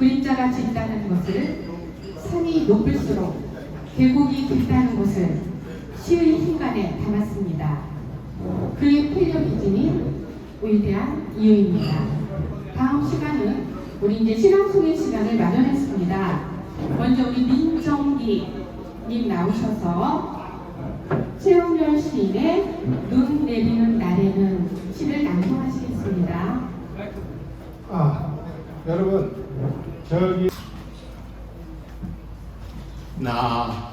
그림자가 짙다는 것을 산이 높을수록 계곡이 깊다는 것을 시의 hin간에 담았습니다. 그의 필력이지니 위대한 이유입니다. 다음 시간은 우리 이제 신앙 소개 시간을 마련했습니다. 먼저 우리 민정기님 나오셔서 최영렬 시인의 눈 내리는 날에는 시를 낭송하시겠습니다. 아, 여러분, 저기 나,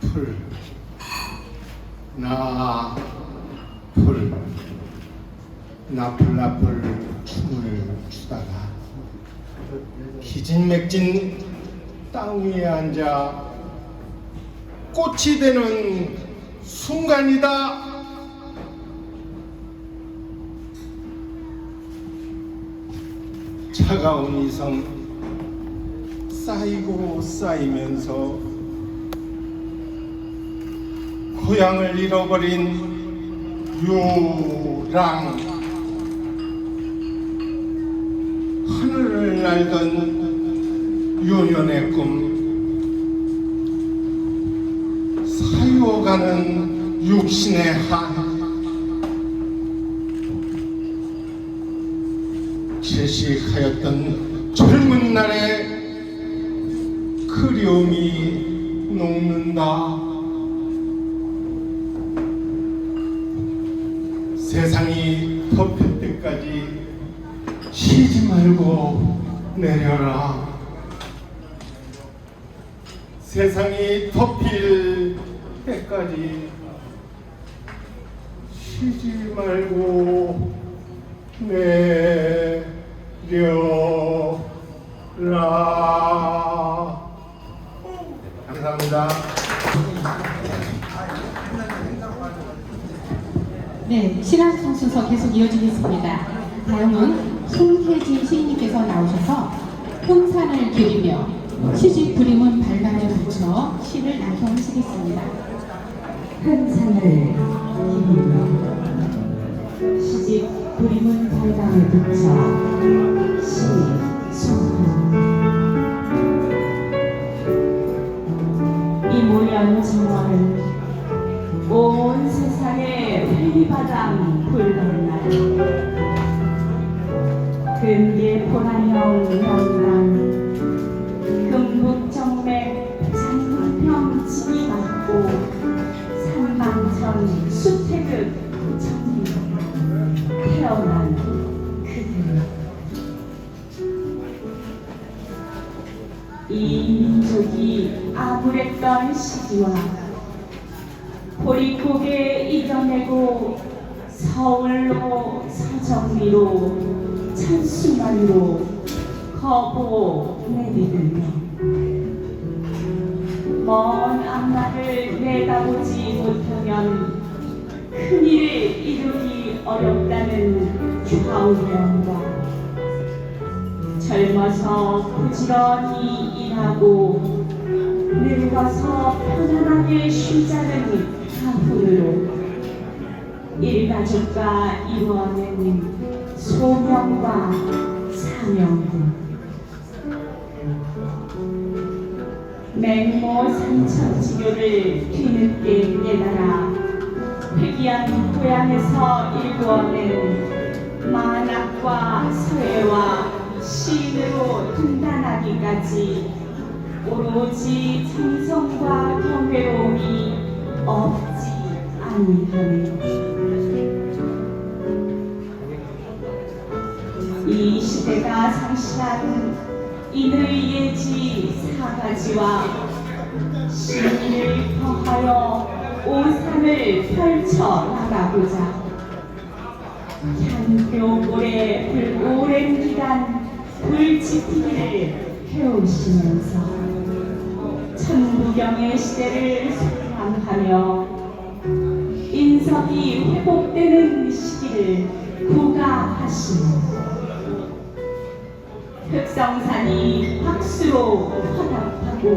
풀, 나, 풀, 나풀나풀 춤을 추다가 기진맥진 땅 위에 앉아 꽃이 되는 순간이다. 차가운 이성 쌓이고 쌓이면서 고향을 잃어버린 유랑 하늘을 날던 유년의 꿈 사유어가는 육신의 한 채식하였던 젊은 날의 그리움이 녹는다. 세상이 덮일 때까지 쉬지 말고 내려라. 세상이 덮일 때까지 쉬지 말고 내려라. 감사합니다. 네, 신앙송 순서 계속 이어지겠습니다. 다음은 손혜진 시인님께서 나오셔서 혼산을 기리며 시집 부림은 발만에 붙여 시를 낭송하시겠습니다. 한산을 기리며 시집 부림은 달방에 붙여 시 명랑 금북정맥 장문평 지기 맞고 삼방천 수태극 천리 태어난 그들 이 민족이 아무랬던 시기와 보릿고개 이겨내고 서울로 서정리로 천수만으로 거보 내디들며 먼 앞날을 내다보지 못하면 큰일을 이루기 어렵다는 좌우명과 젊어서 부지런히 일하고 늙어서 편안하게 쉬자는 가훈으로 일가족과 이루어낸 소명과 사명들 맹모 삼천 지교를 뒤늦게 깨달아 회귀한 고향에서 일구어낸 만학과 서예와 시인으로 등단하기까지 오로지 정성과 경외로움이 없지 아니하네. 이 시대가 상실한 인의 예지 사가지와 시민을 더하여 오산을 펼쳐 나가고자. 향교골에 오랜 기간 불지키기를 해오시면서 천부경의 시대를 소망하며 인석이 회복되는 시기를 구가하시며 박수로 화답하고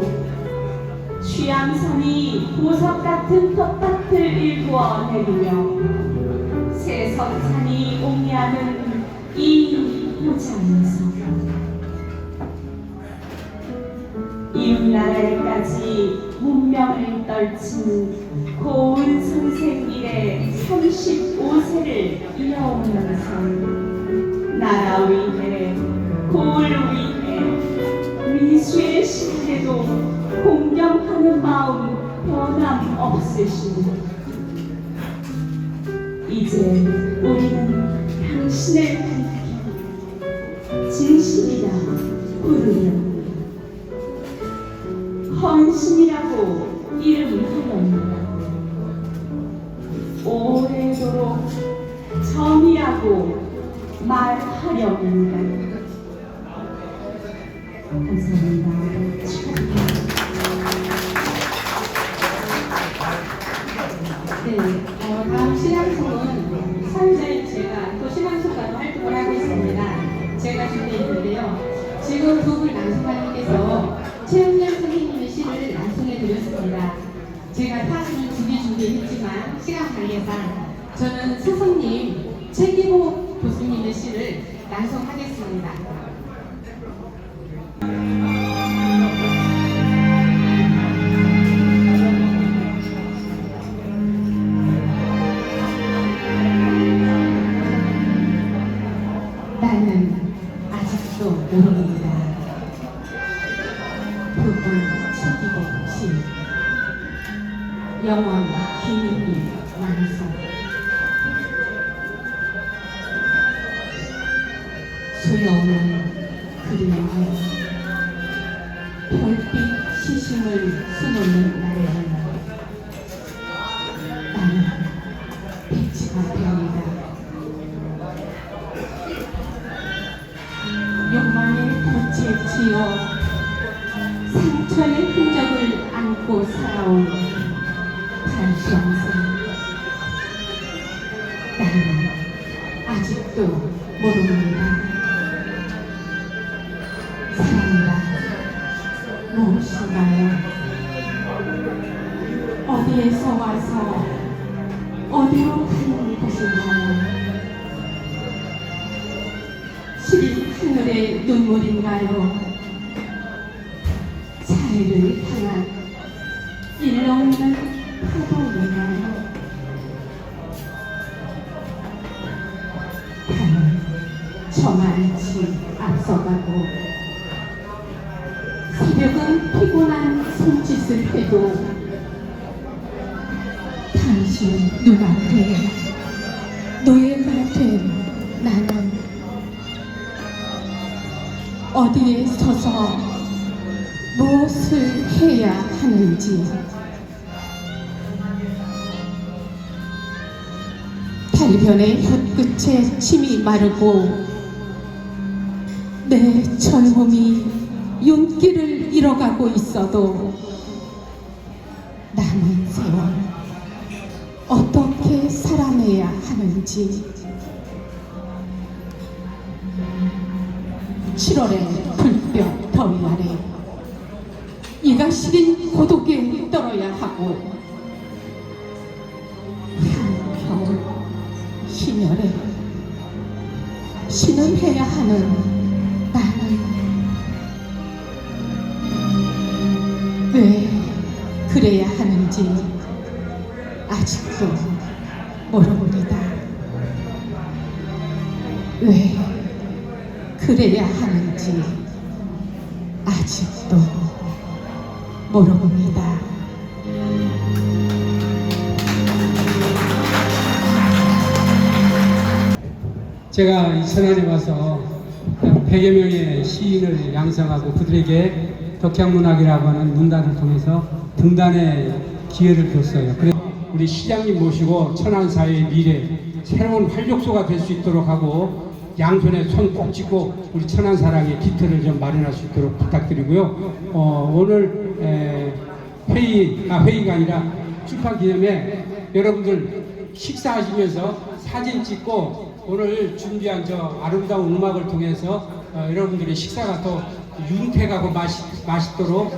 취양산이 보석 같은 텃밭을 일구어 내리며 새성산이 옹이하는 이 고장에서 이웃나라에까지 문명을 떨친 고은 선생 일의 35세를 이어오면서 나라 위해 고을 위해 변함없으시니 이제 우리는 당신의 밝히 진실이라 부르며 헌신이라고 이름하렵니다. 오래도록 정이라고 말하렵니다. 감사합니다. 하겠습니다. 나는 아직도 모릅니다. 부분 시 영원 기능이 완성 소여오는 그림을 별빛 시심을 수놓는 날에는 나는 백지가 되옵니다. 욕망의 덫에 지어 상처의 흔적을 안고 살아온 단평생 나는 아직도 모릅니다 어디에서 와서 어디로 가는 것인가요? 시린 하늘의 눈물인가요? 자유를 향한 일로 없는 파도인가요? 나는 저만치 앞서가고 새벽은 피곤한 손짓을 해도 당신 눈앞에 노예가 된 나는 어디에 서서 무엇을 해야 하는지 달변의 혀끝에 침이 마르고 내 젊음이 윤기를 잃어가고 있어도 남은 세월 살아내야 하는지. 7월의 불볕 더위 아래 이가 시린 고독에 떨어야 하고 한겨울 희열에 신음해야 하는 나는 왜 그래야 하는지 아직도 모릅니다. 왜 그래야 하는지 아직도 모릅니다. 제가 이 천안에 와서 100여 명의 시인을 양성하고 그들에게 덕향문학이라고 하는 문단을 통해서 등단의 기회를 줬어요. 우리 시장님 모시고 천안 사회의 미래 새로운 활력소가 될 수 있도록 하고 양손에 손꼭 쥐고 우리 천안 사랑의 기틀을 좀 마련할 수 있도록 부탁드리고요. 어, 오늘 에, 회의, 아 회의가 아니라 출판 기념에 여러분들 식사하시면서 사진 찍고 오늘 준비한 저 아름다운 음악을 통해서 어, 여러분들의 식사가 더 윤택하고 맛있, 맛있도록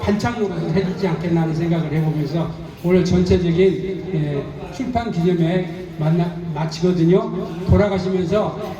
반창으로 해주지 않겠나 하는 생각을 해보면서 오늘 전체적인 예, 출판 기념회 만나, 마치거든요. 돌아가시면서